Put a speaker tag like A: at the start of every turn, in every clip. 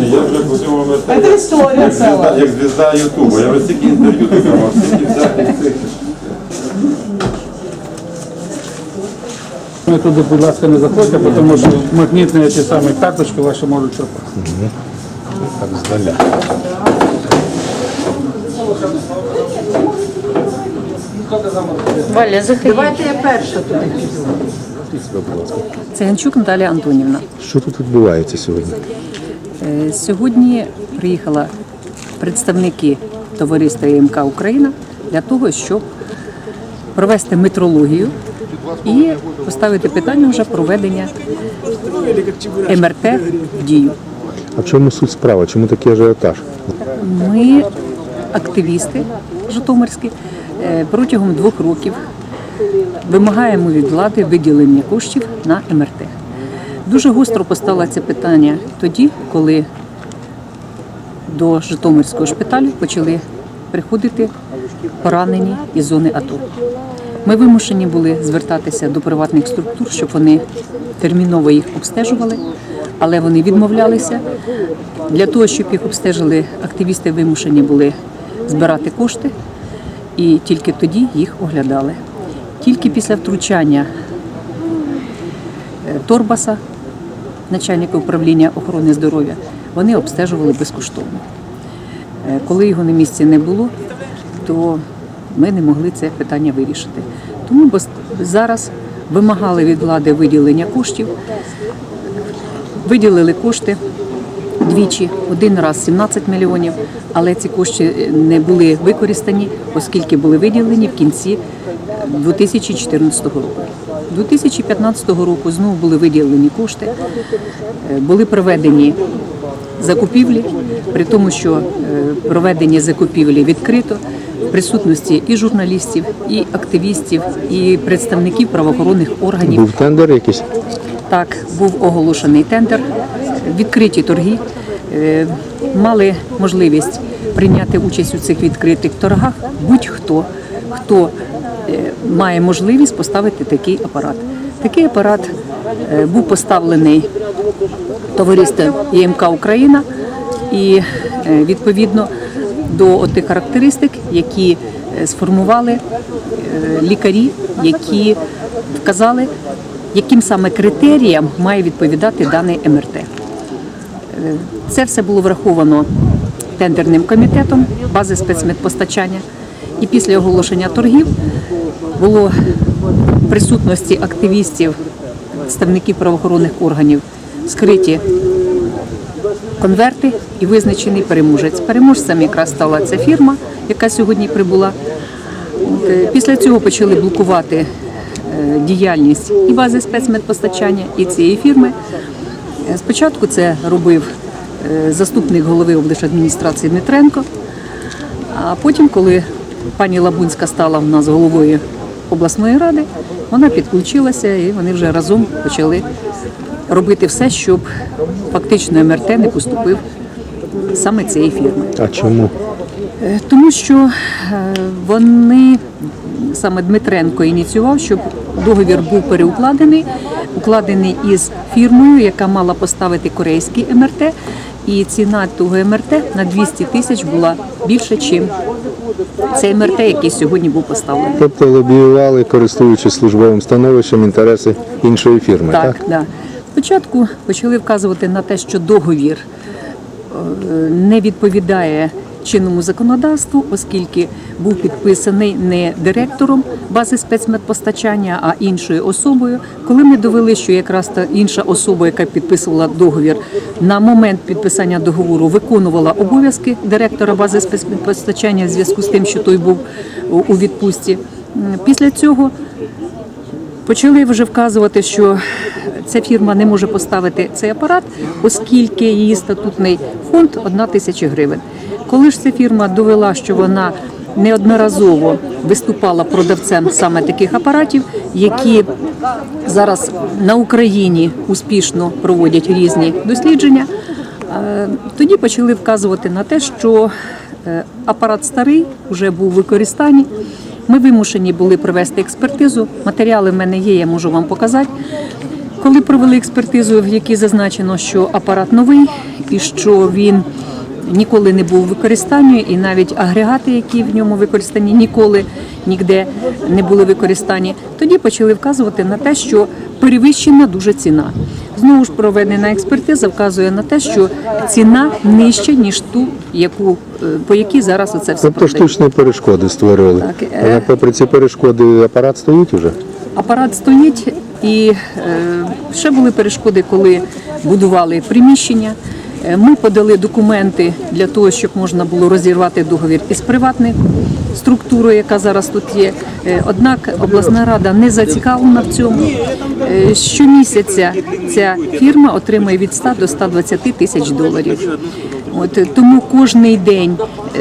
A: Я вже по цьому мистецтві як звізда,
B: ціла.
A: як звізда Ютубу. Я вже стільки інтерв'ю давав, стільки всяких цих.
C: Ви туди, будь ласка, не заходьте, тому що магнітні ті самі карточки ваші можуть пропасти.
D: Так здаля.
E: Валя, заходи.
B: Давайте я перша туди піду.
E: Циганчук Наталія Антонівна.
D: Що тут відбувається сьогодні?
E: Е, Сьогодні приїхала представники товариства ЄМК Україна для того, щоб провести метрологію і поставити питання вже проведення МРТ в дію.
D: А в чому суть справи? Чому такий ажіотаж?
E: Ми, активісти Житомирські, протягом двох років вимагаємо від влади виділення коштів на МРТ. Дуже гостро постало це питання тоді, коли до Житомирського шпиталю почали приходити поранені із зони АТО. Ми вимушені були звертатися до приватних структур, щоб вони терміново їх обстежували, але вони відмовлялися. Для того, щоб їх обстежили, активісти вимушені були збирати кошти, і тільки тоді їх оглядали. Тільки після втручання е, Торбаса, начальника управління охорони здоров'я, вони обстежували безкоштовно. Е, Коли його на місці не було, то ми не могли це питання вирішити. Тому зараз вимагали від влади виділення коштів, виділили кошти двічі, один раз 17 мільйонів, але ці кошти не були використані, оскільки були виділені в кінці е, 2014 року. 2015 року знову були виділені кошти, е, були проведені закупівлі, при тому, що е, проведення закупівлі відкрито присутності і журналістів, і активістів, і представників правоохоронних органів.
D: Був тендер якийсь?
E: Так, був оголошений тендер, відкриті торги. Е, Мали можливість прийняти участь у цих відкритих торгах будь-хто, хто е, має можливість поставити такий апарат. Такий апарат е, був поставлений товариством ЄМК Україна і відповідно до тих характеристик, які сформували лікарі, які вказали, яким саме критеріям має відповідати даний МРТ. Е, Це все було враховано тендерним комітетом бази спецмедпостачання. І після оголошення торгів було в присутності активістів, представників правоохоронних органів скриті конверти і визначений переможець. Переможцем якраз стала ця фірма, яка сьогодні прибула. Е, Після цього почали блокувати діяльність і бази спецмедпостачання, і цієї фірми. Е, Спочатку це робив е, заступник голови облдержадміністрації Дмитренко, а потім, коли пані Лабунська стала в нас головою обласної ради, вона підключилася і вони вже разом почали робити все, щоб фактично МРТ не поступив саме цієї фірми.
D: А чому?
E: Е, Тому що вони саме Дмитренко ініціював, щоб договір був переукладений, укладений із фірмою, яка мала поставити корейський МРТ. І ціна того МРТ на 200 тисяч була більше, ніж цей МРТ, який сьогодні був поставлений.
D: Тобто лобіювали, користуючись службовим становищем, інтереси іншої фірми, так?
E: Так, да. Спочатку почали вказувати на те, що договір е, не відповідає чинному законодавству, оскільки був підписаний не директором бази спецмедпостачання, а іншою особою. Коли ми довели, що якраз та інша особа, яка підписувала договір, на момент підписання договору виконувала обов'язки директора бази спецмедпостачання в зв'язку з тим, що той був у відпустці. Після цього Почали вже вказувати, що ця фірма не може поставити цей апарат, оскільки її статутний фонд одна тисяча гривень. Коли ж ця фірма довела, що вона неодноразово виступала продавцем саме таких апаратів, які зараз на Україні успішно проводять різні дослідження, е, тоді почали вказувати на те, що е, апарат старий вже був у використанні Ми вимушені були провести експертизу. Матеріали в мене є, я можу вам показати. Коли провели експертизу, в якій зазначено, що апарат новий і що він ніколи не був у використанні, і навіть агрегати, які в ньому використані, ніколи ніде не були використані, тоді почали вказувати на те, що перевищена дуже ціна. Знову ж проведена експертиза вказує на те, що ціна нижча ніж ту, яку е, по якій зараз оце все
D: Тобто
E: продають.
D: штучні перешкоди створювали.
E: Так, е.
D: Але попри ці перешкоди апарат стоїть уже.
E: Апарат стоїть, і е, ще були перешкоди, коли будували приміщення. Е, Ми подали документи для того, щоб можна було розірвати договір із приватною структурою, яка зараз тут є. Е, Однак обласна рада не зацікавлена в цьому. Е, Щомісяця ця фірма отримує від 100 до 120 тисяч доларів. От тому кожний день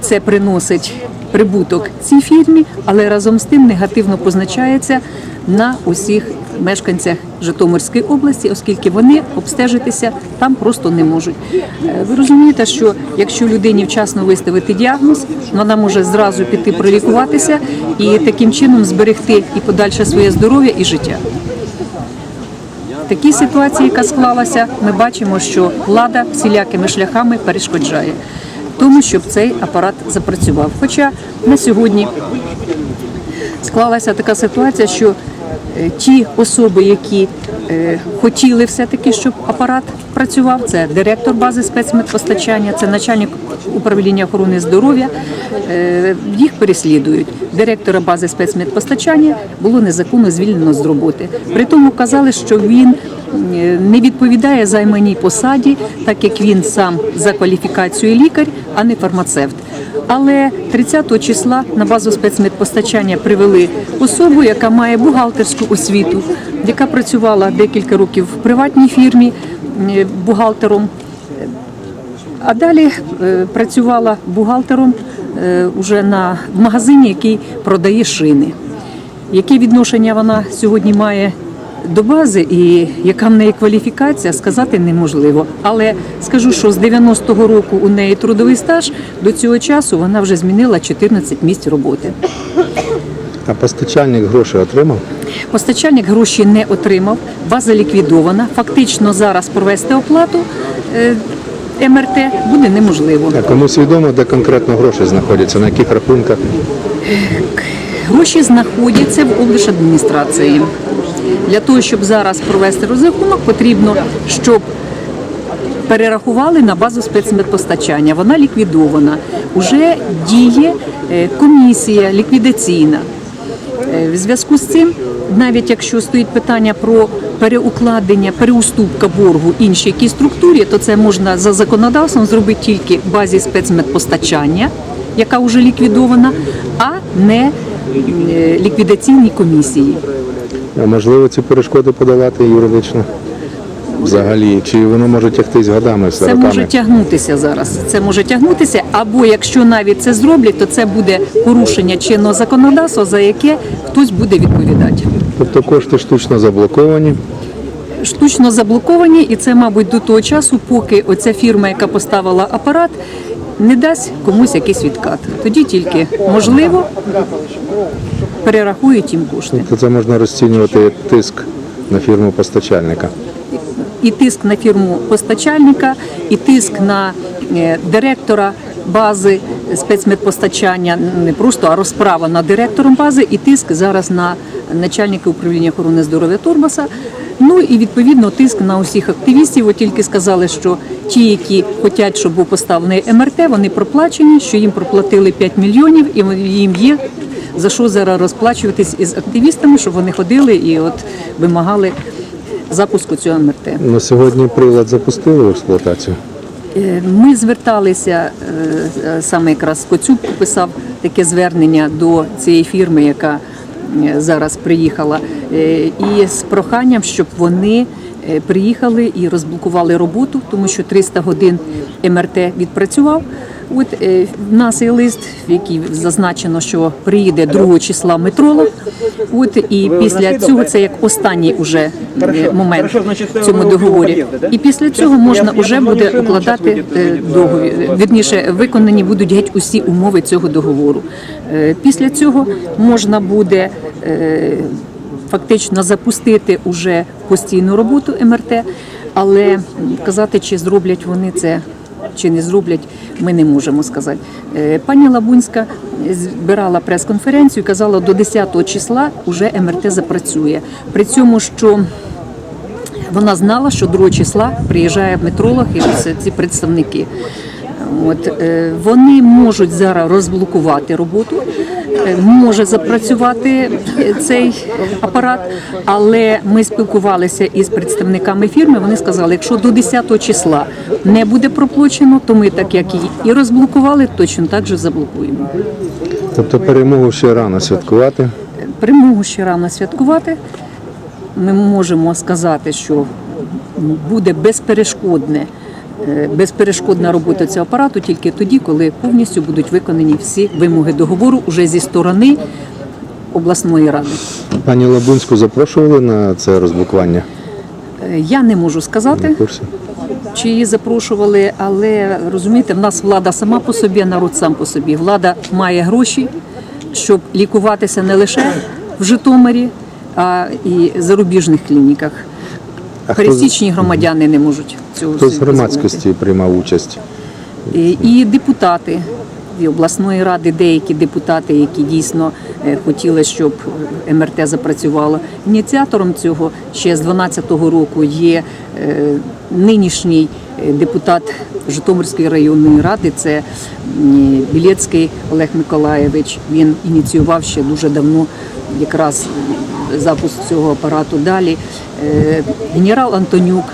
E: це приносить прибуток цій фірмі, але разом з тим негативно позначається на усіх мешканцях Житомирської області, оскільки вони обстежитися там просто не можуть. Е, Ви розумієте, що якщо людині вчасно виставити діагноз, вона може зразу піти пролікуватися і таким чином зберегти і подальше своє здоров'я і життя. В такій ситуації, яка склалася, ми бачимо, що влада всілякими шляхами перешкоджає тому, щоб цей апарат запрацював. Хоча на сьогодні склалася така ситуація, що ті особи, які е, хотіли все-таки, щоб апарат працював, це директор бази спецмедпостачання, це начальник управління охорони здоров'я, е, їх переслідують. Директора бази спецмедпостачання було незаконно звільнено з роботи. При тому казали, що він е, не відповідає займаній посаді, так як він сам за кваліфікацією лікар, а не фармацевт. Але 30 числа на базу спецмедпостачання привели особу, яка має бухгалтерську освіту, яка працювала декілька років в приватній фірмі е, бухгалтером. А далі е, працювала бухгалтером е, уже на в магазині, який продає шини. Яке відношення вона сьогодні має до бази і яка в неї кваліфікація, сказати неможливо. Але скажу, що з 90-го року у неї трудовий стаж до цього часу вона вже змінила 14 місць роботи.
D: А постачальник гроші отримав.
E: Постачальник гроші не отримав, база ліквідована. Фактично зараз провести оплату е, МРТ буде неможливо.
D: А комусь відомо, де конкретно гроші знаходяться, на яких рахунках.
E: Гроші знаходяться в облдержадміністрації. Для того, щоб зараз провести розрахунок, потрібно, щоб перерахували на базу спецмедпостачання. Вона ліквідована. Уже діє е, комісія ліквідаційна. Е, В зв'язку з цим, навіть якщо стоїть питання про переукладення, переуступка боргу іншій якій структурі, то це можна за законодавством зробити тільки в базі спецмедпостачання, яка вже ліквідована, а не е, ліквідаційній комісії.
D: А можливо ці перешкоди подолати юридично? Взагалі, чи воно може тягтись годами
E: Це
D: роками?
E: може тягнутися зараз. Це може тягнутися, або якщо навіть це зроблять, то це буде порушення чинного законодавства, за яке хтось буде відповідати.
D: Тобто кошти штучно заблоковані.
E: Штучно заблоковані, і це, мабуть, до того часу, поки оця фірма, яка поставила апарат, не дасть комусь якийсь відкат. Тоді тільки можливо перерахують їм кошти.
D: То це можна розцінювати як тиск на фірму постачальника.
E: і тиск на фірму постачальника, і тиск на е, директора бази спецмедпостачання, не просто, а розправа над директором бази, і тиск зараз на начальника управління охорони здоров'я Турбаса. Ну і відповідно тиск на усіх активістів. От тільки сказали, що ті, які хочуть, щоб був поставлений МРТ, вони проплачені, що їм проплатили 5 мільйонів, і їм є за що зараз розплачуватись із активістами, щоб вони ходили і от вимагали запуску цього МРТ.
D: На сьогодні прилад запустили в експлуатацію.
E: Е, Ми зверталися е, саме якраз Коцюк писав таке звернення до цієї фірми, яка е, зараз приїхала, і з проханням, щоб вони приїхали і розблокували роботу, тому що 300 годин МРТ відпрацював. От е, в нас є лист, в який зазначено, що приїде 2 числа метролог. От і після цього це як останній уже е, момент в цьому договорі. І після цього можна вже буде укладати е, договір. Вірніше, виконані будуть геть усі умови цього договору. Після цього можна буде фактично запустити уже постійну роботу МРТ, але казати, чи зроблять вони це. Чи не зроблять, ми не можемо сказати. Е, Пані Лабунська збирала прес-конференцію, казала, до 10 числа вже МРТ запрацює. При цьому, що вона знала, що 2 числа приїжджає метролог і ці представники. От е, вони можуть зараз розблокувати роботу, е, може запрацювати е, цей апарат, але ми спілкувалися із представниками фірми. Вони сказали, якщо до 10 числа не буде проплачено, то ми так як її і розблокували, точно так же заблокуємо.
D: Тобто перемогу ще рано святкувати.
E: Перемогу ще рано святкувати. Ми можемо сказати, що буде безперешкодне, безперешкодна робота цього апарату тільки тоді, коли повністю будуть виконані всі вимоги договору уже зі сторони обласної ради.
D: Пані Лабунську запрошували на це розблокування
E: Е, Я не можу сказати,
D: в
E: чи її запрошували, але розумієте, в нас влада сама по собі, народ сам по собі. Влада має гроші, щоб лікуватися не лише в Житомирі, а і зарубіжних клініках. Пересічні громадяни не можуть цього
D: Хто з громадськості приймав участь?
E: І, і депутати і обласної ради, деякі депутати, які дійсно е, хотіли, щоб МРТ запрацювало. Ініціатором цього ще з 2012 року є е, нинішній е, депутат Житомирської районної ради. Це Білецький Олег Миколаєвич. Він ініціював ще дуже давно якраз запуск цього апарату. Далі генерал Антонюк.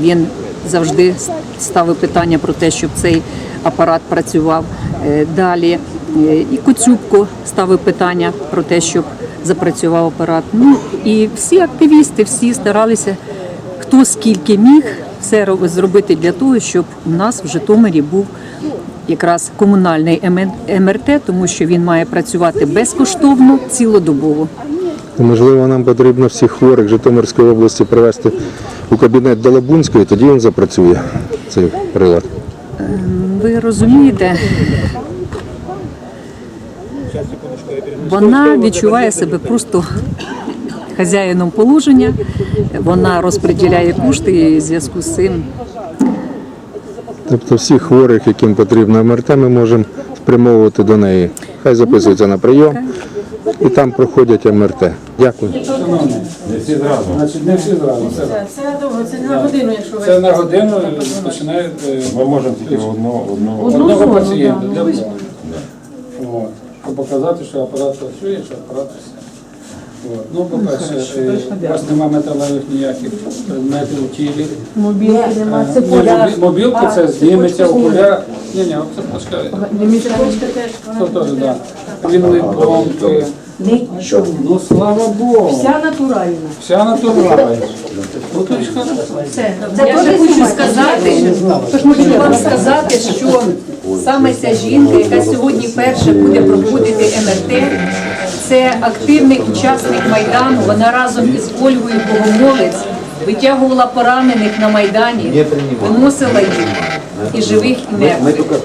E: Він завжди ставив питання про те, щоб цей апарат працював. Е, Далі е, і Коцюбко ставив питання про те, щоб запрацював апарат. Ну і всі активісти, всі старалися, хто скільки міг, все ро- зробити для того, щоб у нас в Житомирі був якраз комунальний МРТ, тому що він має працювати безкоштовно цілодобово.
D: Можливо, нам потрібно всіх хворих Житомирської області привезти у кабінет до Лабунської, тоді він запрацює, цей прилад.
E: Ви розумієте, вона відчуває себе просто хазяїном положення, вона розподіляє кошти і в зв'язку з цим
D: Тобто всіх хворих, яким потрібно МРТ, ми можемо спрямовувати до неї. Хай записуються на прийом і там проходять МРТ. Дякую.
A: Не всі зразу.
C: Значить, не всі зразу. Це,
F: Це довго, це на годину, якщо ви
C: це на годину починає е,
A: Ми можемо тільки одного, одного.
F: Одну
C: одного
F: зону,
C: пацієнта
F: да.
C: для одного. От. Щоб показати, що апарат працює, що апарат все. От. Ну, по-перше, е, у вас немає металевих ніяких предметів у тілі.
F: мобілки нема,
C: Е,
F: це
C: ні,
F: поля.
C: мобі- Мобілка це зніметься, окуляр. Ні, ні, це почекай.
F: Мішечка теж.
C: Це теж, так. Вінний помпи.
F: Нічого.
C: Ну, слава Богу.
F: Вся натуральна.
C: Вся натуральна. Ну, то ж хорошо.
F: Все.
E: Я вже хочу сказати, хочу вам сказати, що саме ця жінка, яка сьогодні перша буде проходити МРТ, це активний учасник Майдану. Вона разом із Ольгою Богомолець витягувала поранених на Майдані, виносила їх і живих, і мертвих.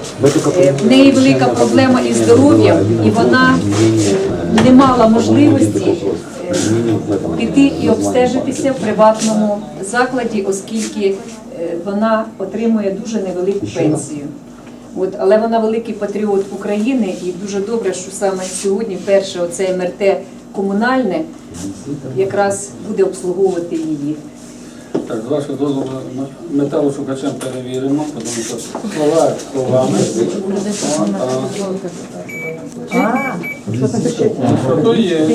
E: Е, В неї велика проблема із здоров'ям, і вона не мала можливості піти і обстежитися в приватному закладі, оскільки е, вона отримує дуже невелику пенсію. От, але вона великий патріот України і дуже добре, що саме сьогодні перше оце МРТ комунальне якраз буде обслуговувати її.
C: Так, з вашого дозволу металошукачем перевіримо, тому що слова словами. А то є?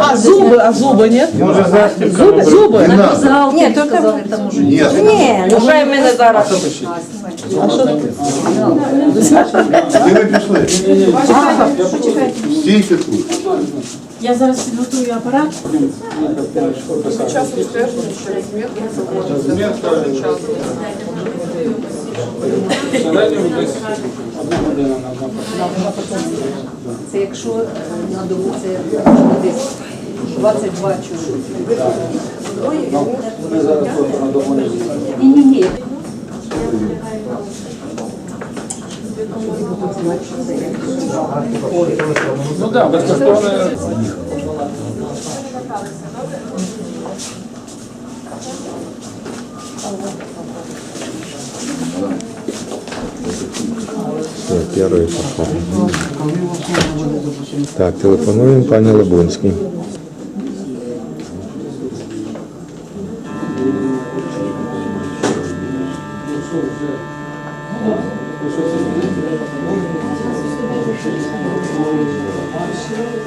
B: А зуби, а зуби, ні? Зуби, зуби.
E: Зал, ні, то сказали, там уже
B: Ні, ну вже в мене зараз.
C: Що пишіть?
G: Де ви пішли? Стійте тут.
F: Я зараз підготую апарат.
E: Це якщо на добу це десь 22 чоловіки.
C: Ми зараз просто на дому не зробимо.
E: Ні, ні, ні.
C: Ну так, безкоштовно.
D: Так, Ярою пішла. Так, телефонуємо пані Лабунській.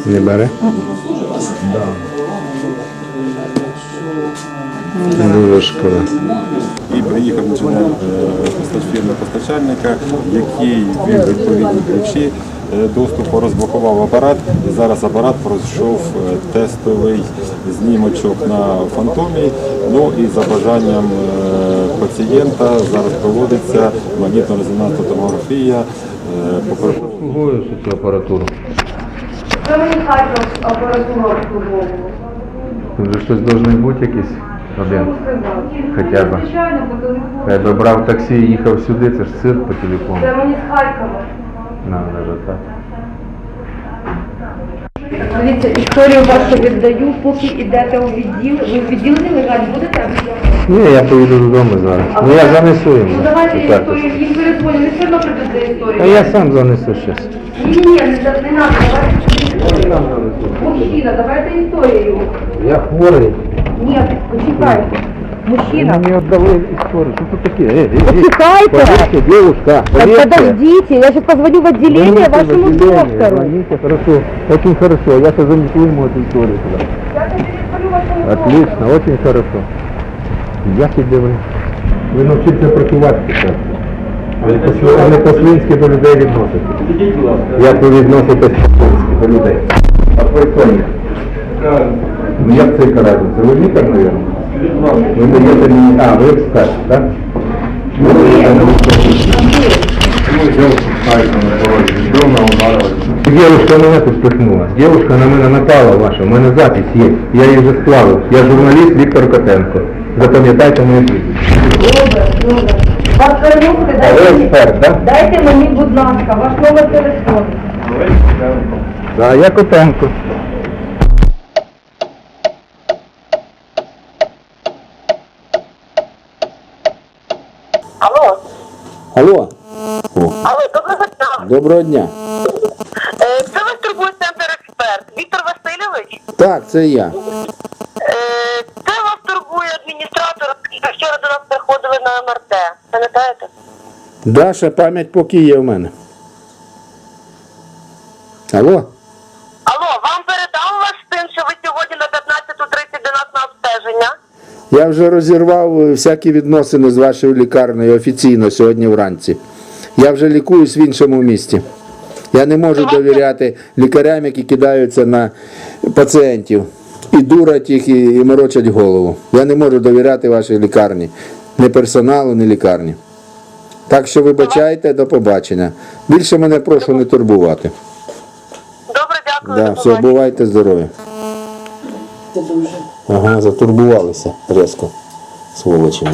D: Не бере? Дуже шкода.
A: І приїхав фірми постачальника, який ввів відповідні ключі доступу, розблокував апарат. І зараз апарат пройшов тестовий знімочок на фантомі. Ну і за бажанням пацієнта зараз проводиться магнітно-резонансна томографія. е, по
D: Обслуговую цю апаратуру.
G: Це мені Харків апаратуру обслуговувала.
D: Тут же щось должно бути якийсь один. Хоча б.
G: Звичайно, по телефону.
D: Я би брав таксі і їхав сюди, це ж цирк по телефону.
G: Це мені з Харкова.
D: На, навіть так.
G: Дивіться, історію вашу віддаю, поки йдете у відділ. Ви в відділенні лежать будете?
D: Ні, я поїду додому зараз. Ну я занесу їм.
G: Ну давайте
D: Так.
G: історію, їм перезвоню, не все одно прийдуть за
D: А я сам занесу.
G: Ні, ні, ні, не, не треба, давайте. Мужчина, давайте історію.
D: Я хворий.
G: Ні, почекайте. Мужчина.
D: Мені віддали історію. Що тут таке? Ей, ей, ей.
G: Почекайте.
D: Поверьте, девушка, поверьте.
G: Подождите, я сейчас позвоню в отделение
D: Звоните в
G: вашему
D: отделение,
G: доктору.
D: Звоните, хорошо. Очень хорошо. Я сейчас занесу ему эту историю туда. Отлично, очень хорошо. Як іде ви? Ви навчіться працювати тепер. Не по- не по-свинськи до людей відноситесь. Як ви відноситесь по-свинськи до людей? А прикольно. Ну як це яка разниця? Ви лікар, мабуть? Ви даєте мені... А, ви експерт, так? Ви даєте мені Девушка меня тут спихнула. Девушка на мене напала ваша, у мене запись є. Я її вже склав. Я журналіст Віктор Котенко. Запам'ятайте моє прізвище.
G: Вас перемогти, дайте мені,
D: експерт, так?
G: дайте мені, будь ласка, ваш номер телефону.
D: Так, я Котенко.
H: Алло,
D: Алло.
H: алло, доброго дня.
D: Доброго дня.
H: Е, Це вас турбує центр експерт. Віктор Васильович.
D: Так, це я.
H: Е, Це вас турбує адміністратор, який вчора до нас приходили на МРТ. Пам'ятаєте?
D: Даша, пам'ять поки є в мене. Алло?
H: Алло, вам передав ваш син, що ви сьогодні на 15.30 до нас на обстеження?
D: Я вже розірвав е, всякі відносини з вашою лікарнею офіційно сьогодні вранці. Я вже лікуюсь в іншому місті. Я не можу довіряти лікарям, які кидаються на пацієнтів. І дурять їх, і, і морочать голову. Я не можу довіряти вашій лікарні. Ні персоналу, ні лікарні. Так що вибачайте, до побачення. Більше мене прошу не турбувати.
H: Добре, дякую.
D: Да, все, бувайте здорові. Ага, затурбувалися резко. Сволочі.